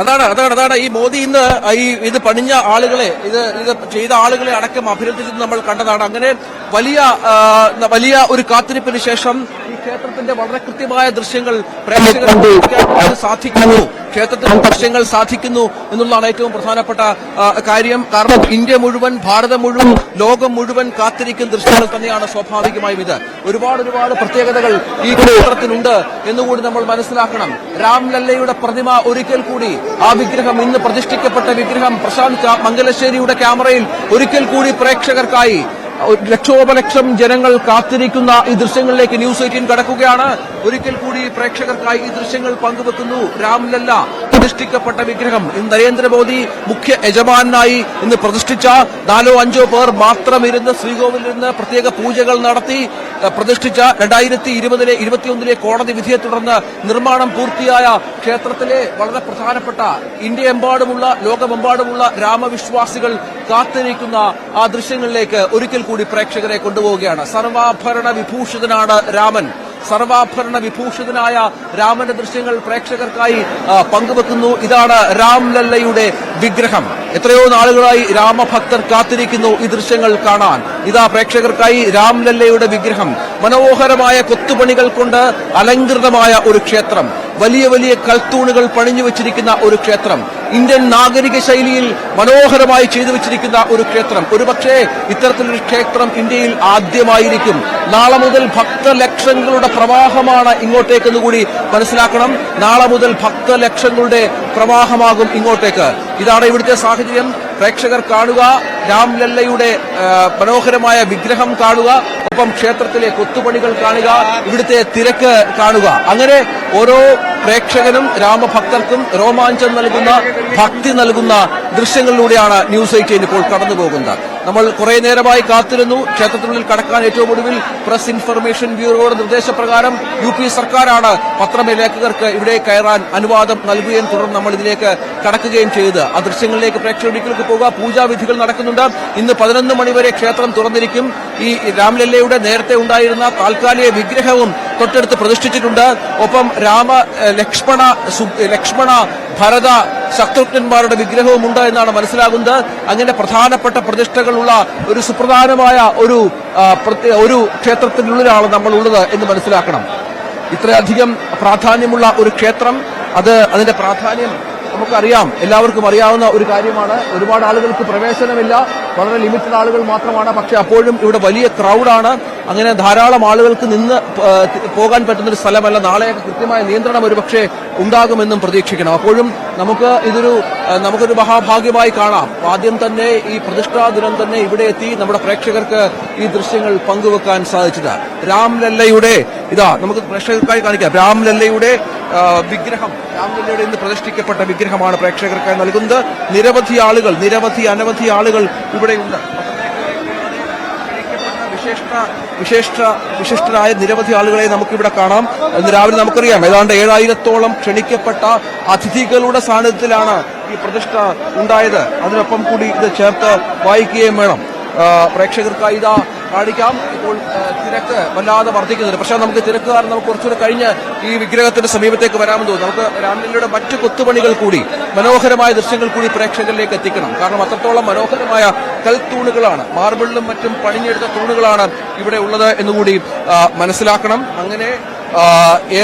അതാണ് അതാണ് അതാണ് ഈ മോദി ഇന്ന് ഈ ഇത് പണിഞ്ഞ ആളുകളെ ഇത് ഇത് ചെയ്ത ആളുകളെ അടക്കം അഭിനന്ദിച്ചത് നമ്മൾ കണ്ടതാണ്. അങ്ങനെ വലിയ വലിയ ഒരു കാത്തിരിപ്പിന് ശേഷം ക്ഷേത്രത്തിന്റെ വളരെ കൃത്യമായ ദൃശ്യങ്ങൾ എത്തിക്കാൻ സാധിക്കുന്നു. ക്ഷേത്രത്തിന്റെ ദൃശ്യങ്ങൾ സാധിക്കുന്നു എന്നുള്ളതാണ് ഏറ്റവും പ്രധാനപ്പെട്ട കാര്യം. കാരണം ഇന്ത്യ മുഴുവൻ ഭാരതം മുഴുവൻ ലോകം മുഴുവൻ കാത്തിരിക്കുന്ന ദൃശ്യങ്ങൾ തന്നെയാണ് സ്വാഭാവികമായും ഇത്. ഒരുപാട് ഒരുപാട് പ്രത്യേകതകൾ ഈ ക്ഷേത്രത്തിനുണ്ട് എന്നുകൂടി നമ്മൾ മനസ്സിലാക്കണം. രാംലല്ലയുടെ പ്രതിമ ഒരിക്കൽ കൂടി ആ വിഗ്രഹം ഇന്ന് പ്രതിഷ്ഠിക്കപ്പെട്ട വിഗ്രഹം പ്രശാന്ത് മംഗലശ്ശേരിയുടെ ക്യാമറയിൽ ഒരിക്കൽ കൂടി പ്രേക്ഷകർക്കായി ലക്ഷോപലക്ഷം ജനങ്ങൾ കാത്തിരിക്കുന്ന ഈ ദൃശ്യങ്ങളിലേക്ക് ന്യൂസ് എയ്റ്റീൻ കടക്കുകയാണ്. ഒരിക്കൽ കൂടി പ്രേക്ഷകർക്കായി ഈ ദൃശ്യങ്ങൾ പങ്കുവെക്കുന്നു. രാംലല്ല പ്രതിഷ്ഠിക്കപ്പെട്ട വിഗ്രഹം. ഇന്ന് നരേന്ദ്രമോദി മുഖ്യ യജമാനായി ഇന്ന് പ്രതിഷ്ഠിച്ച നാലോ അഞ്ചോ പേർ മാത്രം ഇരുന്ന് ശ്രീകോവിലിൽ നിന്ന് പ്രത്യേക പൂജകൾ നടത്തി പ്രതിഷ്ഠിച്ച രണ്ടായിരത്തി ഇരുപതിലെ ഇരുപത്തിയൊന്നിലെ കോടതി വിധിയെ തുടർന്ന് നിർമ്മാണം പൂർത്തിയായ ക്ഷേത്രത്തിലെ വളരെ പ്രധാനപ്പെട്ട ഇന്ത്യയെമ്പാടുമുള്ള ലോകമെമ്പാടുമുള്ള രാമവിശ്വാസികൾ കാത്തിരിക്കുന്ന ആ ദൃശ്യങ്ങളിലേക്ക് ഒരിക്കൽ കൂടി പ്രേക്ഷകരെ കൊണ്ടുപോവുകയാണ്. സർവാഭരണ വിഭൂഷിതനാണ് രാമൻ. സർവാഭരണ വിഭൂഷിതനായ രാമന്റെ ദൃശ്യങ്ങൾ പ്രേക്ഷകർക്കായി പങ്കുവെക്കുന്നു. ഇതാണ് രാംലല്ലയുടെ വിഗ്രഹം. എത്രയോ നാളുകളായി രാമഭക്തർ കാത്തിരിക്കുന്നു ഈ ദൃശ്യങ്ങൾ കാണാൻ. ഇതാ പ്രേക്ഷകർക്കായി രാംലല്ലയുടെ വിഗ്രഹം. മനോഹരമായ കൊത്തുപണികൾ കൊണ്ട് അലങ്കൃതമായ ഒരു ക്ഷേത്രം. വലിയ വലിയ കൽത്തൂണുകൾ പണിഞ്ഞു വെച്ചിരിക്കുന്ന ഒരു ക്ഷേത്രം. ഇന്ത്യൻ നാഗരിക ശൈലിയിൽ മനോഹരമായി ചെയ്തു വെച്ചിരിക്കുന്ന ഒരു ക്ഷേത്രം. ഒരുപക്ഷെ ഇത്തരത്തിലൊരു ക്ഷേത്രം ഇന്ത്യയിൽ ആദ്യമായിരിക്കും. നാളെ മുതൽ ഭക്തലക്ഷങ്ങളുടെ പ്രവാഹമാണ് ഇങ്ങോട്ടേക്കെന്ന് കൂടി മനസ്സിലാക്കണം. നാളെ മുതൽ ഭക്തലക്ഷങ്ങളുടെ പ്രവാഹമാകും ഇങ്ങോട്ടേക്ക്. ഇതാണ് ഇവിടുത്തെ സാഹചര്യം. പ്രേക്ഷകർ കാണുക രാംലല്ലയുടെ മനോഹരമായ വിഗ്രഹം കാണുക ഒപ്പം ക്ഷേത്രത്തിലെ കൊത്തുപണികൾ കാണുക ഇവിടുത്തെ തിരക്ക് കാണുക. അങ്ങനെ ഓരോ പ്രേക്ഷകനും രാമഭക്തർക്കും രോമാഞ്ചം നൽകുന്ന ഭക്തി നൽകുന്ന ദൃശ്യങ്ങളിലൂടെയാണ് ന്യൂസ് എയ്റ്റീൻ ഇപ്പോൾ കടന്നു പോകുന്നത് നമ്മൾ കുറെ നേരമായി കാത്തിരുന്നു. ക്ഷേത്രത്തിനുള്ളിൽ കടക്കാൻ ഏറ്റവും ഒടുവിൽ പ്രസ് ഇൻഫർമേഷൻ ബ്യൂറോയുടെ നിർദ്ദേശപ്രകാരം യു പി സർക്കാരാണ് പത്രമേലേഖകർക്ക് ഇവിടെ കയറാൻ അനുവാദം നൽകുകയും തുടർന്ന് നമ്മൾ ഇതിലേക്ക് കടക്കുകയും ചെയ്തത്. ആ ദൃശ്യങ്ങളിലേക്ക് പ്രേക്ഷകരിലേക്ക് പോകുക പൂജാവിധികൾ നടക്കുന്നുണ്ട്. ഇന്ന് പതിനൊന്ന് മണിവരെ ക്ഷേത്രം തുറന്നിരിക്കും. ഈ രാംലല്ലയുടെ നേരത്തെ ഉണ്ടായിരുന്ന താൽക്കാലിക വിഗ്രഹവും തൊട്ടടുത്ത് പ്രതിഷ്ഠിച്ചിട്ടുണ്ട്. ഒപ്പം രാമ ലക്ഷ്മണ ലക്ഷ്മണ ഭരത ശത്രുഘ്നന്മാരുടെ വിഗ്രഹവും ഉണ്ട് എന്നാണ് മനസ്സിലാകുന്നത്. അങ്ങനെ പ്രധാനപ്പെട്ട പ്രതിഷ്ഠകളുള്ള ഒരു സുപ്രധാനമായ ഒരു ഒരു ക്ഷേത്രത്തിനുള്ളിലാണ് നമ്മൾ ഉള്ളത് എന്ന് മനസ്സിലാക്കണം. ഇത്രയധികം പ്രാധാന്യമുള്ള ഒരു ക്ഷേത്രം അത് അതിന്റെ പ്രാധാന്യം നമുക്കറിയാം. എല്ലാവർക്കും അറിയാവുന്ന ഒരു കാര്യമാണ്. ഒരുപാട് ആളുകൾക്ക് പ്രവേശനമില്ല. വളരെ ലിമിറ്റഡ് ആളുകൾ മാത്രമാണ്. പക്ഷെ അപ്പോഴും ഇവിടെ വലിയ ക്രൗഡാണ്. അങ്ങനെ ധാരാളം ആളുകൾക്ക് നിന്ന് പോകാൻ പറ്റുന്ന ഒരു സ്ഥലമല്ല. നാളെയൊക്കെ കൃത്യമായ നിയന്ത്രണം ഒരുപക്ഷെ ഉണ്ടാകുമെന്നും പ്രതീക്ഷിക്കണം. അപ്പോഴും നമുക്ക് ഇതൊരു നമുക്കൊരു മഹാഭാഗ്യമായി കാണാം. ആദ്യം തന്നെ ഈ പ്രതിഷ്ഠാ ദിനം തന്നെ ഇവിടെ എത്തി നമ്മുടെ പ്രേക്ഷകർക്ക് ഈ ദൃശ്യങ്ങൾ പങ്കുവെക്കാൻ സാധിച്ചത്. രാംലല്ലയുടെ ഇതാ നമുക്ക് പ്രേക്ഷകർക്കായി കാണിക്കാം. രാംലല്ലയുടെ വിഗ്രഹം. രാംലല്ലയുടെ ഇന്ന് പ്രതിഷ്ഠിക്കപ്പെട്ട വിഗ്രഹമാണ് പ്രേക്ഷകർക്കായി നൽകുന്നത്. നിരവധി ആളുകൾ നിരവധി അനവധി ആളുകൾ ഇവിടെയുണ്ട്. വിശിഷ്ട വിശിഷ്ട വിശിഷ്ടരായ നിരവധി ആളുകളെ നമുക്കിവിടെ കാണാം ഇന്ന് രാവിലെ നമുക്കറിയാം. ഏതാണ്ട് ഏഴായിരത്തോളം ക്ഷണിക്കപ്പെട്ട അതിഥികളുടെ സാന്നിധ്യത്തിലാണ് ഈ പ്രതിഷ്ഠ ഉണ്ടായത്. അതിനൊപ്പം കൂടി ഇത് ചേർത്ത് വായിക്കുകയും വേണം. പ്രേക്ഷകർക്കായി ഇതാ കാണിക്കാം. ഇപ്പോൾ തിരക്ക് വല്ലാതെ വർദ്ധിക്കുന്നുണ്ട്. പക്ഷേ നമുക്ക് തിരക്കുകാരൻ നമുക്ക് കുറച്ചുകൂടെ കഴിഞ്ഞ് ഈ വിഗ്രഹത്തിന്റെ സമീപത്തേക്ക് വരാമെന്ന് തോന്നുന്നു. നമുക്ക് രാംലീലയുടെ മറ്റു കൊത്തുപണികൾ കൂടി മനോഹരമായ ദൃശ്യങ്ങൾ കൂടി പ്രേക്ഷകരിലേക്ക് എത്തിക്കണം. കാരണം അത്രത്തോളം മനോഹരമായ കൽത്തൂണുകളാണ് മാർബിളിലും മറ്റും പണിഞ്ഞെടുത്ത തൂണുകളാണ് ഇവിടെ ഉള്ളത് എന്നുകൂടി മനസ്സിലാക്കണം. അങ്ങനെ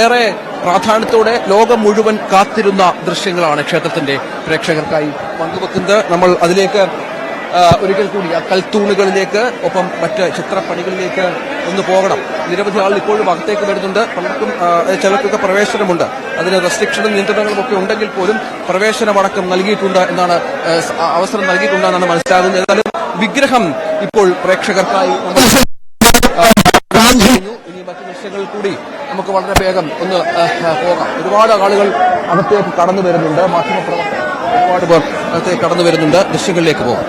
ഏറെ പ്രാധാന്യത്തോടെ ലോകം മുഴുവൻ കാത്തിരുന്ന ദൃശ്യങ്ങളാണ് ക്ഷേത്രത്തിന്റെ പ്രേക്ഷകർക്കായി പങ്കുവെക്കുന്നത്. നമ്മൾ അതിലേക്ക് ഒരിക്കൽ കൂടി ആ കൽത്തൂണുകളിലേക്ക് ഒപ്പം മറ്റ് ചിത്രപ്പണികളിലേക്ക് ഒന്ന് പോകണം. നിരവധി ആളുകൾ ഇപ്പോഴും അകത്തേക്ക് വരുന്നുണ്ട്. പലർക്കും ചിലർക്കൊക്കെ പ്രവേശനമുണ്ട്. അതിന് റെസ്ട്രിക്ഷനും നിയന്ത്രണങ്ങളും ഒക്കെ ഉണ്ടെങ്കിൽ പോലും പ്രവേശനമടക്കം നൽകിയിട്ടുണ്ട് എന്നാണ് അവസരം നൽകിയിട്ടുണ്ടെന്നാണ് മനസ്സിലാകുന്നത്. ഏതായാലും വിഗ്രഹം ഇപ്പോൾ പ്രേക്ഷകർക്കായി. ഇനി മറ്റു ദൃശ്യങ്ങൾ കൂടി നമുക്ക് വളരെ വേഗം ഒന്ന് പോകാം. ഒരുപാട് ആളുകൾ അകത്തേക്ക് കടന്നു വരുന്നുണ്ട്. മാധ്യമപ്രവർത്തകർ ഒരുപാട് പേർ അകത്തേക്ക് കടന്നു വരുന്നുണ്ട്. ദൃശ്യങ്ങളിലേക്ക് പോകാം.